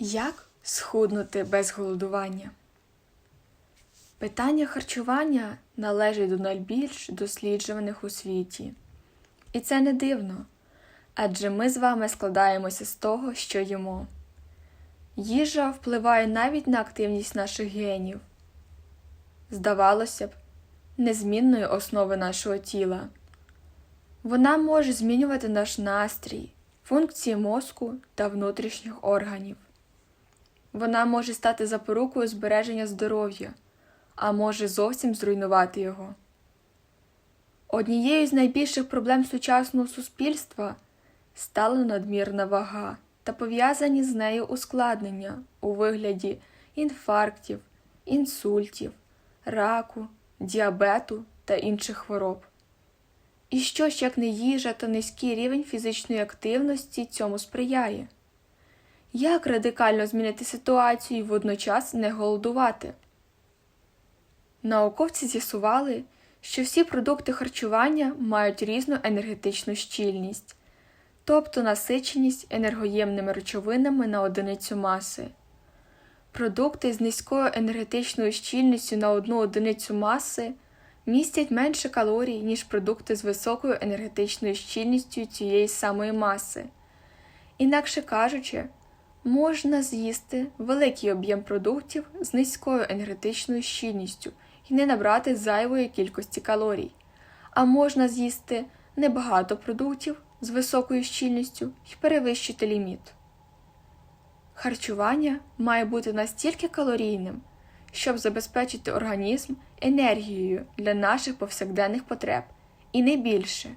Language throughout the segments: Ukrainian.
Як схуднути без голодування? Питання харчування належить до найбільш досліджуваних у світі. І це не дивно, адже ми з вами складаємося з того, що їмо. Їжа впливає навіть на активність наших генів. Здавалося б, незмінної основи нашого тіла. Вона може змінювати наш настрій, функції мозку та внутрішніх органів. Вона може стати запорукою збереження здоров'я, а може зовсім зруйнувати його. Однією з найбільших проблем сучасного суспільства стала надмірна вага та пов'язані з нею ускладнення у вигляді інфарктів, інсультів, раку, діабету та інших хвороб. І що ж як не їжа та низький рівень фізичної активності цьому сприяє? Як радикально змінити ситуацію і водночас не голодувати? Науковці з'ясували, що всі продукти харчування мають різну енергетичну щільність, тобто насиченість енергоємними речовинами на одиницю маси. Продукти з низькою енергетичною щільністю на одну одиницю маси містять менше калорій, ніж продукти з високою енергетичною щільністю цієї самої маси. Інакше кажучи, можна з'їсти великий об'єм продуктів з низькою енергетичною щільністю і не набрати зайвої кількості калорій, а можна з'їсти небагато продуктів з високою щільністю і перевищити ліміт. Харчування має бути настільки калорійним, щоб забезпечити організм енергією для наших повсякденних потреб, і не більше.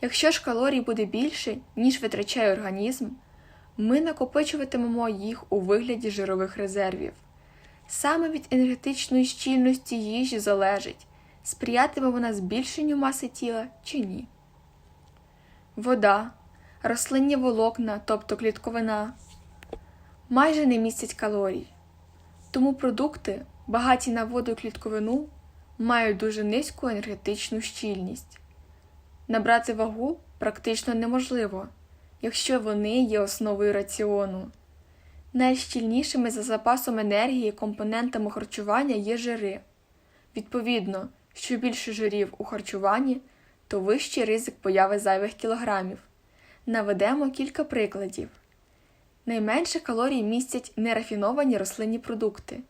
Якщо ж калорій буде більше, ніж витрачає організм, ми накопичуватимемо їх у вигляді жирових резервів. Саме від енергетичної щільності їжі залежить, сприятиме вона збільшенню маси тіла чи ні. Вода, рослинні волокна, тобто клітковина, майже не містять калорій. Тому продукти, багаті на воду і клітковину, мають дуже низьку енергетичну щільність. Набрати вагу практично неможливо, якщо вони є основою раціону. Найщільнішими за запасом енергії компонентами харчування є жири. Відповідно, що більше жирів у харчуванні, то вищий ризик появи зайвих кілограмів. Наведемо кілька прикладів. Найменше калорій містять нерафіновані рослинні продукти.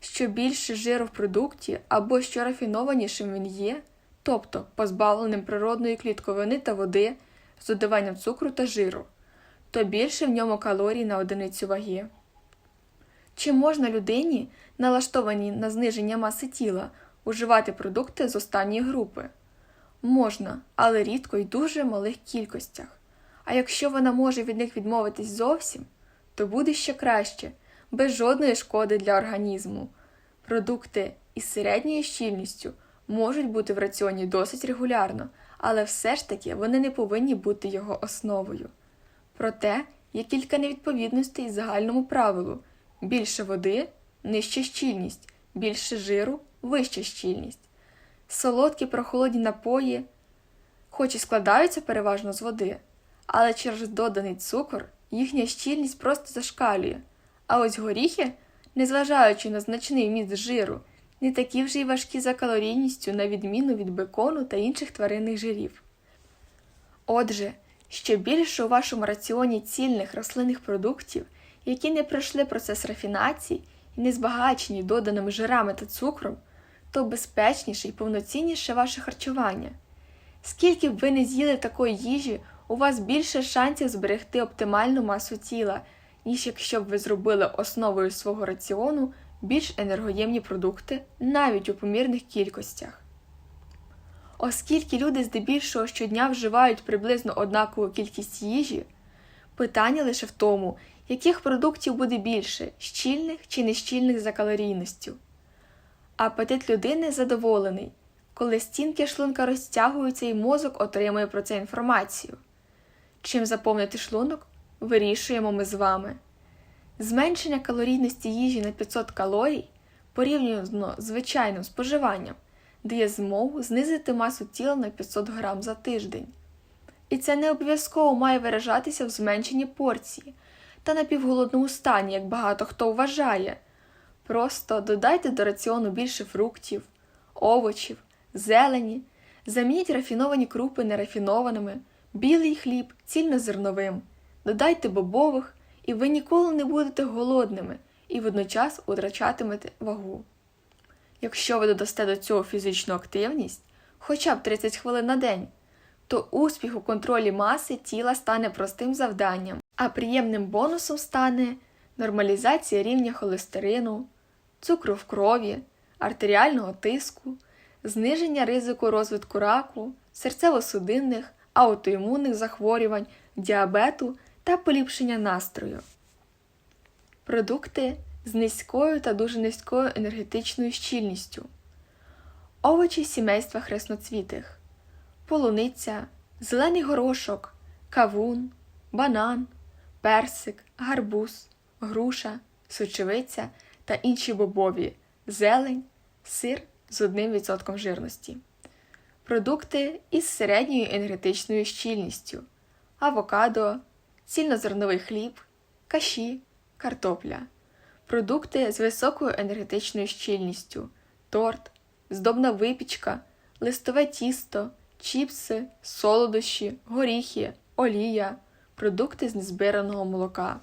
Що більше жиру в продукті або що рафінованішим він є, тобто позбавленим природної клітковини та води з додаванням цукру та жиру, то більше в ньому калорій на одиницю ваги. Чи можна людині, налаштованій на зниження маси тіла, уживати продукти з останньої групи? Можна, але рідко й дуже малих кількостях. А якщо вона може від них відмовитись зовсім, то буде ще краще, без жодної шкоди для організму. Продукти із середньою щільністю можуть бути в раціоні досить регулярно, але все ж таки вони не повинні бути його основою. Проте є кілька невідповідностей загальному правилу більше води нижча щільність, більше жиру вища щільність. Солодкі прохолодні напої, хоч і складаються переважно з води, але через доданий цукор їхня щільність просто зашкалює. А ось горіхи, незважаючи на значний вміст жиру, не такі вже й важкі за калорійністю, на відміну від бекону та інших тваринних жирів. Отже, що більше у вашому раціоні цільних рослинних продуктів, які не пройшли процес рафінації і не збагачені доданими жирами та цукром, то безпечніше і повноцінніше ваше харчування. Скільки б ви не з'їли такої їжі, у вас більше шансів зберегти оптимальну масу тіла, ніж якщо б ви зробили основою свого раціону більш енергоємні продукти навіть у помірних кількостях. Оскільки люди здебільшого щодня вживають приблизно однакову кількість їжі, питання лише в тому, яких продуктів буде більше щільних чи нещільних за калорійністю. Апетит людини задоволений, коли стінки шлунка розтягуються і мозок отримує про це інформацію. Чим заповнити шлунок, вирішуємо ми з вами. Зменшення калорійності їжі на 500 калорій порівняно з звичайним споживанням дає змогу знизити масу тіла на 500 грам за тиждень. І це не обов'язково має виражатися в зменшенні порції. та напівголодному стані, як багато хто вважає. Просто додайте до раціону більше фруктів, овочів, зелені, замініть рафіновані крупи нерафінованими, білий хліб цільнозерновим, додайте бобових, і ви ніколи не будете голодними і водночас утрачатимете вагу. Якщо ви додасте до цього фізичну активність, хоча б 30 хвилин на день, то успіх у контролі маси тіла стане простим завданням, а приємним бонусом стане нормалізація рівня холестерину, цукру в крові, артеріального тиску, зниження ризику розвитку раку, серцево-судинних, аутоімунних захворювань, діабету та поліпшення настрою. Продукти з низькою та дуже низькою енергетичною щільністю. Овочі сімейства хресноцвітих, полуниця, зелений горошок, кавун, банан, персик, гарбуз, груша, сочевиця та інші бобові, зелень, сир з 1% жирності. Продукти із середньою енергетичною щільністю, авокадо, цільнозерновий хліб, каші, картопля. Продукти з високою енергетичною щільністю, торт, здобна випічка, листове тісто, чіпси, солодощі, горіхи, олія, продукти з незбираного молока.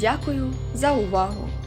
Дякую за увагу!